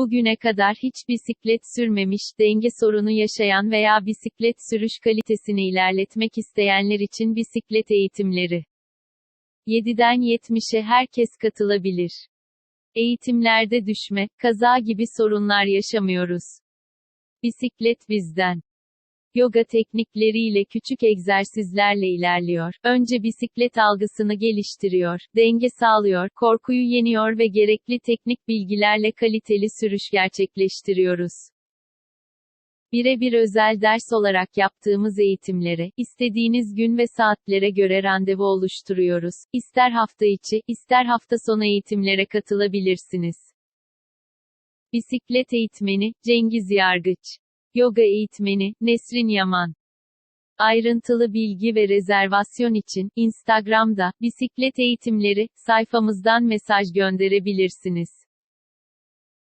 Bugüne kadar hiç bisiklet sürmemiş, denge sorunu yaşayan veya bisiklet sürüş kalitesini ilerletmek isteyenler için bisiklet eğitimleri. 7'den 70'e herkes katılabilir. Eğitimlerde düşme, kaza gibi sorunlar yaşamıyoruz. Bisiklet bizden. Yoga teknikleriyle küçük egzersizlerle ilerliyor. Önce bisiklet algısını geliştiriyor, denge sağlıyor, korkuyu yeniyor ve gerekli teknik bilgilerle kaliteli sürüş gerçekleştiriyoruz. Birebir özel ders olarak yaptığımız eğitimlere, istediğiniz gün ve saatlere göre randevu oluşturuyoruz. İster hafta içi, ister hafta sonu eğitimlere katılabilirsiniz. Bisiklet eğitmeni, Cengiz Yargıç. Yoga eğitmeni, Nesrin Yaman. Ayrıntılı bilgi ve rezervasyon için, Instagram'da, bisiklet eğitimleri, sayfamızdan mesaj gönderebilirsiniz.